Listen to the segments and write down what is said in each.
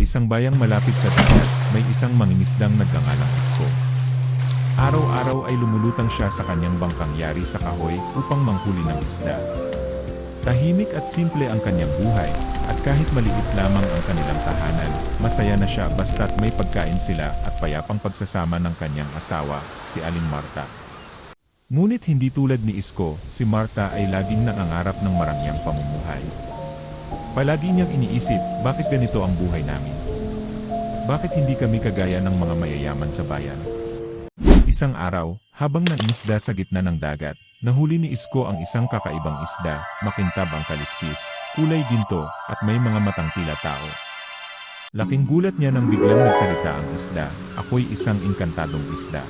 isang bayang malapit sa dagat, may isang mangingisdang nagngangalang Isko. Araw-araw ay lumulutang siya sa kanyang bangkang yari sa kahoy upang manghuli ng isda. Tahimik at simple ang kanyang buhay, at kahit maliit lamang ang kanilang tahanan, masaya na siya basta't may pagkain sila at payapang pagsasama ng kanyang asawa, si Aling Marta. Ngunit hindi tulad ni Isko, si Marta ay laging nangangarap ng marangyang pamumuhay. Palagi niyang iniisip, bakit ganito ang buhay namin? Bakit hindi kami kagaya ng mga mayayaman sa bayan? Isang araw, habang nangingisda sa gitna ng dagat, nahuli ni Isko ang isang kakaibang isda, makintab ang kaliskis, kulay ginto, at may mga matang tila tao. Laking gulat niya nang biglang nagsalita ang isda, ako'y isang inkantadong isda.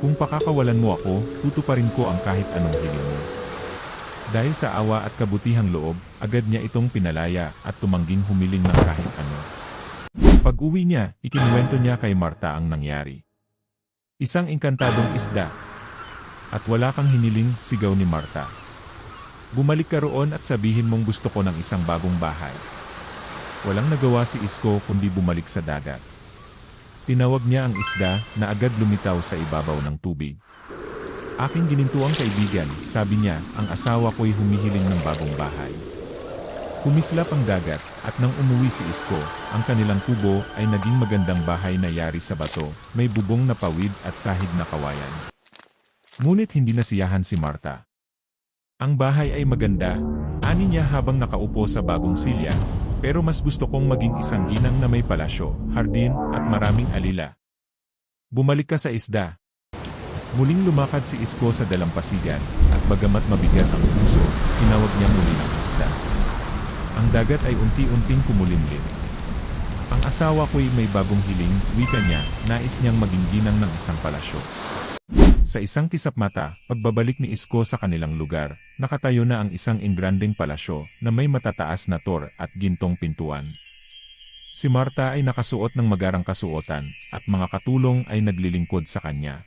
Kung pakakawalan mo ako, tutuparin ko ang kahit anong hiling mo. Dahil sa awa at kabutihang loob, agad niya itong pinalaya at tumangging humiling ng kahit ano. Pag uwi niya, ikinuwento niya kay Marta ang nangyari. Isang inkantadong isda. At wala kang hiniling, sigaw ni Marta. Bumalik ka roon at sabihin mong gusto ko ng isang bagong bahay. Walang nagawa si Isko kundi bumalik sa dagat. Tinawag niya ang isda na agad lumitaw sa ibabaw ng tubig. Aking ginintuang kaibigan, sabi niya, ang asawa ko'y humihiling ng bagong bahay. Kumislap ang dagat, at nang umuwi si Isko, ang kanilang kubo ay naging magandang bahay na yari sa bato, may bubong na pawid at sahig na kawayan. Ngunit hindi nasiyahan si Marta. Ang bahay ay maganda, ani niya habang nakaupo sa bagong silya, pero mas gusto kong maging isang ginang na may palasyo, hardin, at maraming alila. Bumalik ka sa isda. Muling lumakad si Isko sa dalampasigan, at bagamat mabigat ang puso, tinawag niya muli ng isda. Ang dagat ay unti-unting kumulimlim. Ang asawa ko'y may bagong hiling, wika niya, nais niyang maging ginang ng isang palasyo. Sa isang kisap mata, pagbabalik ni Isko sa kanilang lugar, nakatayo na ang isang ingranding palasyo na may matataas na tor at gintong pintuan. Si Marta ay nakasuot ng magarang kasuotan, at mga katulong ay naglilingkod sa kanya.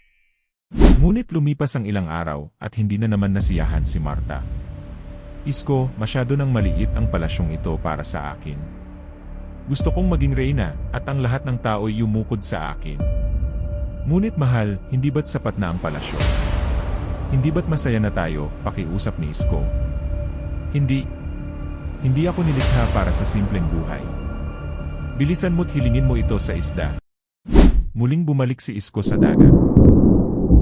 Ngunit lumipas ang ilang araw, at hindi na naman nasiyahan si Marta. Isko, masyado nang maliit ang palasyong ito para sa akin. Gusto kong maging reyna, at ang lahat ng tao'y yumukod sa akin. Ngunit mahal, hindi ba't sapat na ang palasyo? Hindi ba't masaya na tayo, pakiusap ni Isko? Hindi. Hindi ako nilikha para sa simpleng buhay. Bilisan mo't hilingin mo ito sa isda. Muling bumalik si Isko sa dagat.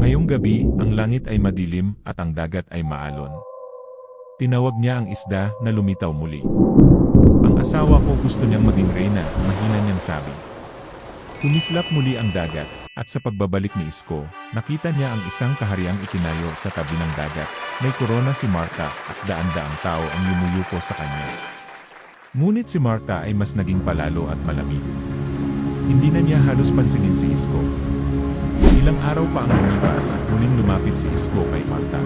Ngayong gabi, ang langit ay madilim at ang dagat ay maalon. Tinawag niya ang isda na lumitaw muli. Ang asawa ko gusto niyang maging reyna, mahina niyang sabi. Kumislap muli ang dagat, at sa pagbabalik ni Isko, nakita niya ang isang kahariang itinayo sa tabi ng dagat. May korona si Marta at daan-daang tao ang yumuyuko sa kanya. Ngunit si Marta ay mas naging palalo at malamig. Hindi na niya halos pansinin si Isko. Ilang araw pa ang lumipas, muling lumapit si Isko kay Marta.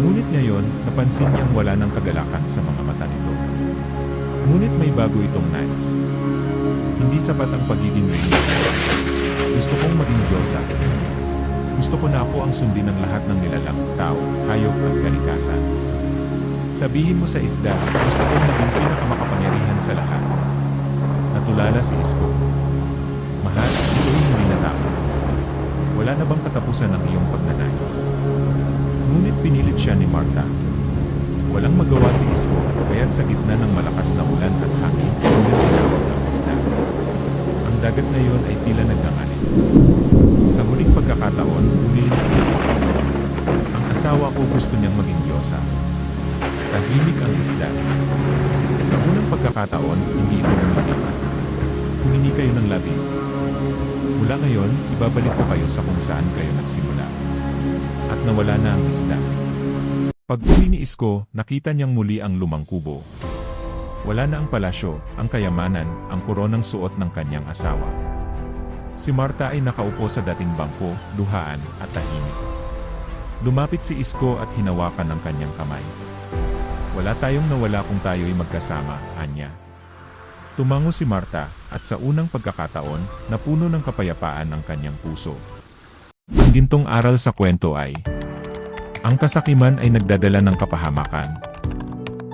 Ngunit ngayon, napansin niyang wala ng kagalakan sa mga mata nito. Ngunit may bago itong nais. Hindi sapat ang pagiging reyna. Gusto kong maging Diyosa. Gusto ko na ako ang sundin ng lahat ng nilalang, tao, hayop at kalikasan. Sabihin mo sa isda, gusto kong maging pinakamakapangyarihan sa lahat. Natulala si Isko. Mahal, ito'y hindi na tao. Wala na bang katapusan ng iyong pagnanais? Ngunit pinilit siya ni Marta. Walang magawa si Isko, kaya't sa gitna ng malakas na ulan at hangin, ngunit tinawag ang isda. Ang dagat ngayon ay tila nagngangalit. Sa huling pagkakataon, umiling si Isko. Ang asawa ko gusto niyang maging Diyosa. Tahimik ang isda. Sa unang pagkakataon, hindi ito nangyayon. Humingi kayo ng labis. Mula ngayon, ibabalik ko kayo sa kung saan kayo nagsimula. At nawala na ang isda. Pag uwi ni Isko, nakita niyang muli ang lumang kubo. Wala na ang palasyo, ang kayamanan, ang koronang suot ng kanyang asawa. Si Marta ay nakaupo sa dating bangko, luhaan, at tahimik. Lumapit si Isko at hinawakan ang kanyang kamay. Wala tayong nawala kung tayo'y magkasama, Anya. Tumango si Marta, at sa unang pagkakataon, napuno ng kapayapaan ang kanyang puso. Ang gintong aral sa kwento ay, ang kasakiman ay nagdadala ng kapahamakan.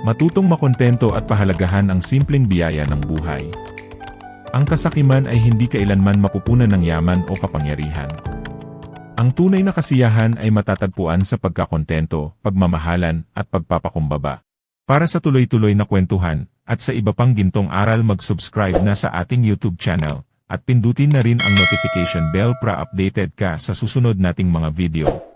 Matutong makontento at pahalagahan ang simpleng biyaya ng buhay. Ang kasakiman ay hindi kailanman mapupunan ng yaman o kapangyarihan. Ang tunay na kasiyahan ay matatagpuan sa pagkakontento, pagmamahalan, at pagpapakumbaba. Para sa tuloy-tuloy na kwentuhan, at sa iba pang gintong aral mag-subscribe na sa ating YouTube channel, at pindutin na rin ang notification bell para updated ka sa susunod nating mga video.